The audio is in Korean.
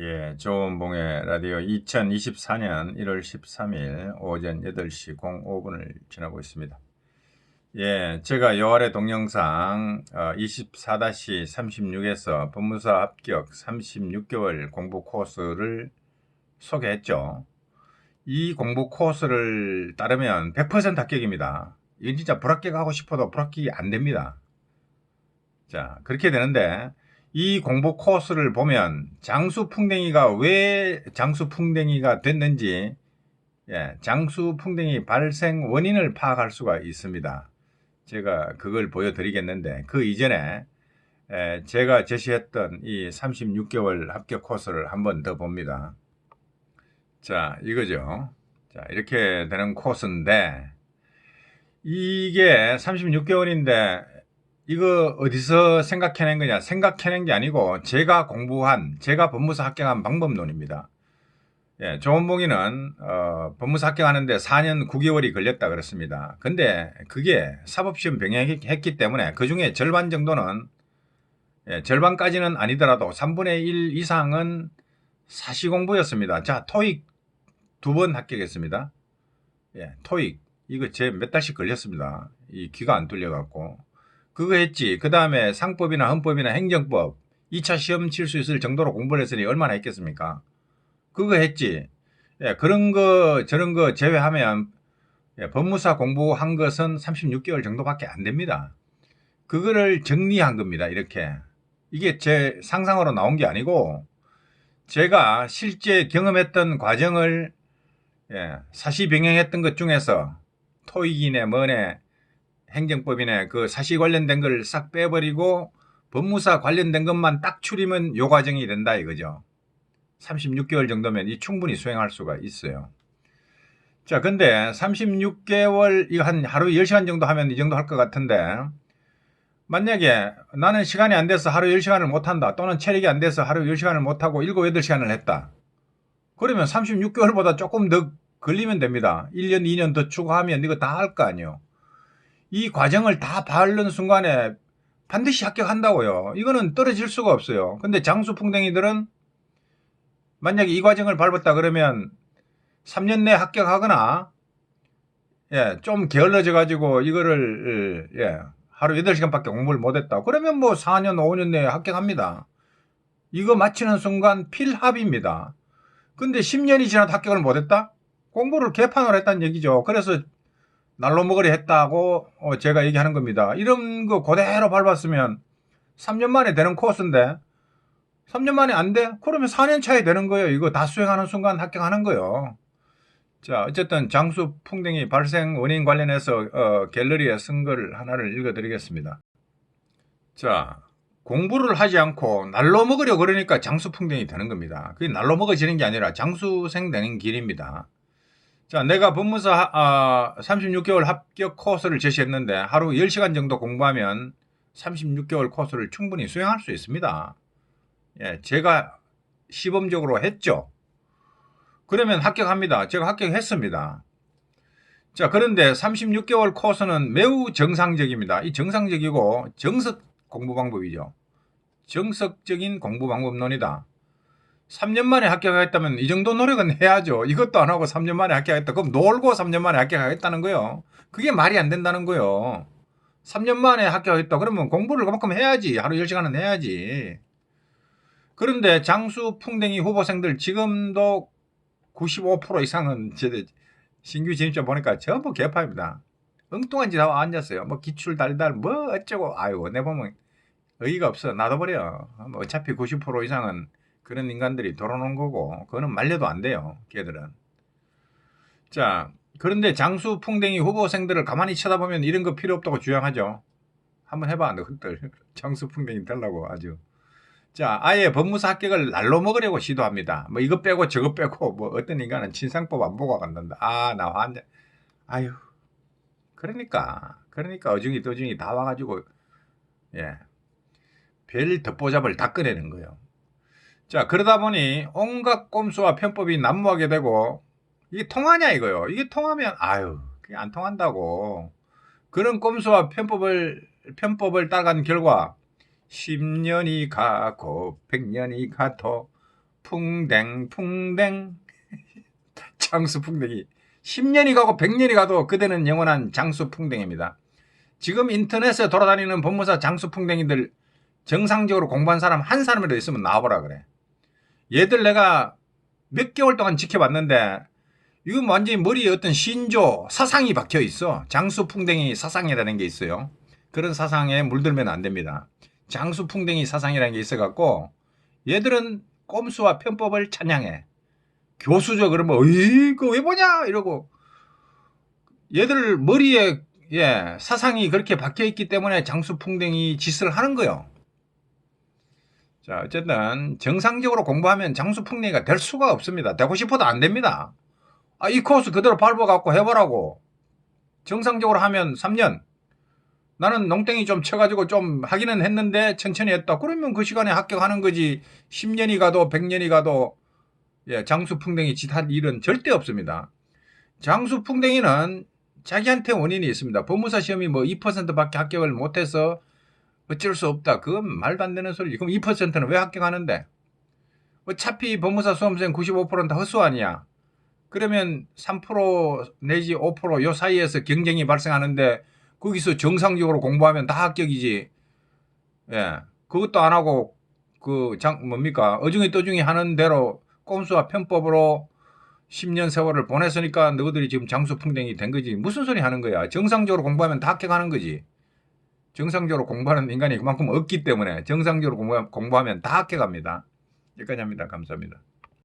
예, 조은봉의 라디오 2024년 1월 13일 오전 8시 05분을 지나고 있습니다. 예, 제가 여월의 동영상 어, 24-36에서 법무사 합격 36개월 공부 코스를 소개했죠. 이 공부 코스를 따르면 100% 합격입니다. 이건 진짜 불합격하고 싶어도 불합격이 안 됩니다. 자, 그렇게 되는데 이 공부 코스를 보면 장수풍뎅이가 왜 장수풍뎅이가 됐는지 예, 장수풍뎅이 발생 원인을 파악할 수가 있습니다. 제가 그걸 보여드리겠는데 그 이전에 에, 제가 제시했던 이 36개월 합격 코스를 한 번 더 봅니다. 자, 이거죠. 자, 이렇게 되는 코스인데 이게 36개월인데 이거 어디서 생각해낸 거냐? 생각해낸 게 아니고 제가 공부한, 제가 법무사 합격한 방법론입니다. 예, 조원봉이는 어, 법무사 합격하는데 4년 9개월이 걸렸다 그랬습니다. 근데 그게 사법시험 병행했기 때문에 그 중에 절반 정도는 예, 절반까지는 아니더라도 3분의 1 이상은 사시 공부였습니다. 자, 토익 두 번 합격했습니다. 예, 토익 이거 제 몇 달씩 걸렸습니다. 이 귀가 안 뚫려 갖고 그거 했지. 그 다음에 상법이나 헌법이나 행정법 2차 시험 칠 수 있을 정도로 공부를 했으니 얼마나 했겠습니까? 그거 했지. 예, 그런 거 저런 거 제외하면 예, 법무사 공부한 것은 36개월 정도밖에 안 됩니다. 그거를 정리한 겁니다. 이렇게 이게 제 상상으로 나온 게 아니고 제가 실제 경험했던 과정을 예, 사시 병행했던 것 중에서 토익이네 뭐네 행정법이네 그 사시 관련된 걸 싹 빼버리고 법무사 관련된 것만 딱 추리면 요 과정이 된다 이거죠. 36개월 정도면 이 충분히 수행할 수가 있어요. 자, 근데 36개월 이거 한 하루 10시간 정도 하면 이 정도 할 것 같은데 만약에 나는 시간이 안 돼서 하루 10시간을 못 한다. 또는 체력이 안 돼서 하루 10시간을 못 하고 7, 8시간을 했다. 그러면 36개월보다 조금 더 걸리면 됩니다. 1년, 2년 더 추가하면 이거 다 할 거 아니에요. 이 과정을 다 바른 순간에 반드시 합격한다고요. 이거는 떨어질 수가 없어요. 근데 장수풍뎅이들은 만약에 이 과정을 밟았다 그러면 3년 내에 합격하거나 예, 좀 게을러져 가지고 이거를 예, 하루 8시간밖에 공부를 못 했다. 그러면 뭐 4년, 5년 내에 합격합니다. 이거 마치는 순간 필합입니다. 근데 10년이 지나도 합격을 못 했다? 공부를 개판으로 했다는 얘기죠. 그래서 날로 먹으리 했다고 어, 제가 얘기하는 겁니다. 이런 거 그대로 밟았으면 3년 만에 되는 코스인데 3년 만에 안 돼? 그러면 4년 차에 되는 거예요. 이거 다 수행하는 순간 합격하는 거예요. 자, 어쨌든 장수 풍뎅이 발생 원인 관련해서 어, 갤러리에 쓴걸 하나를 읽어드리겠습니다. 자, 공부를 하지 않고 날로 먹으려 그러니까 장수 풍뎅이 되는 겁니다. 그게 날로 먹어지는 게 아니라 장수생 되는 길입니다. 자, 내가 법무사 아, 36개월 합격 코스를 제시했는데 하루 10시간 정도 공부하면 36개월 코스를 충분히 수행할 수 있습니다. 예, 제가 시범적으로 했죠. 그러면 합격합니다. 제가 합격했습니다. 자, 그런데 36개월 코스는 매우 정상적입니다. 이 정상적이고 정석 공부 방법이죠. 정석적인 공부 방법론이다. 3년 만에 합격하겠다면 이 정도 노력은 해야죠. 이것도 안 하고 3년 만에 합격하겠다. 그럼 놀고 3년 만에 합격하겠다는 거예요. 그게 말이 안 된다는 거예요. 3년 만에 합격했다. 그러면 공부를 그만큼 해야지. 하루 10시간은 해야지. 그런데 장수 풍뎅이 후보생들 지금도 95% 이상은 신규 진입자 보니까 전부 개파입니다. 엉뚱한 짓 하고 앉았어요. 뭐 기출 달달 뭐 어쩌고 아이고 내 보면 의의가 없어 놔둬버려. 뭐 어차피 90% 이상은 그런 인간들이 돌아놓은 거고 그거는 말려도 안 돼요. 걔들은. 자 그런데 장수 풍뎅이 후보생들을 가만히 쳐다보면 이런 거 필요 없다고 주장하죠. 한번 해봐 너희들 장수 풍뎅이 되려고 아주. 자 아예 법무사 합격을 날로 먹으려고 시도합니다. 뭐 이거 빼고 저거 빼고 뭐 어떤 인간은 친상법 안 보고 간단다. 아 나 환자. 아유 그러니까 그러니까 어중이 도중이 다 와가지고 예. 별 덧보잡을 다 꺼내는 거예요. 자, 그러다 보니 온갖 꼼수와 편법이 난무하게 되고 이게 통하냐 이거요. 이게 통하면 아유, 그게 안 통한다고. 그런 꼼수와 편법을 편법을 따간 결과 10년이 가고 100년이 가도 풍뎅 풍뎅 장수 풍뎅이 10년이 가고 100년이 가도 그대는 영원한 장수 풍뎅입니다. 지금 인터넷에 돌아다니는 법무사 장수 풍뎅이들 정상적으로 공부한 사람 한 사람이라도 있으면 나와보라 그래. 얘들 내가 몇 개월 동안 지켜봤는데 이건 완전히 머리에 어떤 신조 사상이 박혀 있어. 장수풍뎅이 사상이라는 게 있어요. 그런 사상에 물들면 안 됩니다. 장수풍뎅이 사상이라는 게 있어 갖고 얘들은 꼼수와 편법을 찬양해. 교수죠 그러면 어이 그거 왜 보냐 이러고 얘들 머리에 예 사상이 그렇게 박혀 있기 때문에 장수풍뎅이 짓을 하는 거요. 자 어쨌든 정상적으로 공부하면 장수풍뎅이가 될 수가 없습니다. 되고 싶어도 안 됩니다. 아, 이 코스 그대로 밟아갖고 해보라고. 정상적으로 하면 3년. 나는 농땡이 좀 쳐가지고 좀 하기는 했는데 천천히 했다. 그러면 그 시간에 합격하는 거지. 10년이 가도 100년이 가도 예, 장수풍뎅이 짓할 일은 절대 없습니다. 장수풍뎅이는 자기한테 원인이 있습니다. 법무사 시험이 뭐 2%밖에 합격을 못해서 어쩔 수 없다. 그건 말도 안 되는 소리지. 그럼 2%는 왜 합격하는데? 어차피 법무사 수험생 95%는 다 헛수 아니야. 그러면 3% 내지 5%요 사이에서 경쟁이 발생하는데 거기서 정상적으로 공부하면 다 합격이지. 예. 그것도 안 하고 그 장 뭡니까? 어중이 떠중이 하는 대로 꼼수와 편법으로 10년 세월을 보냈으니까 너희들이 지금 장수풍뎅이 된 거지. 무슨 소리 하는 거야? 정상적으로 공부하면 다 합격하는 거지. 정상적으로 공부하는 인간이 그만큼 없기 때문에 정상적으로 공부, 공부하면 다 합격합니다. 여기까지 합니다. 감사합니다.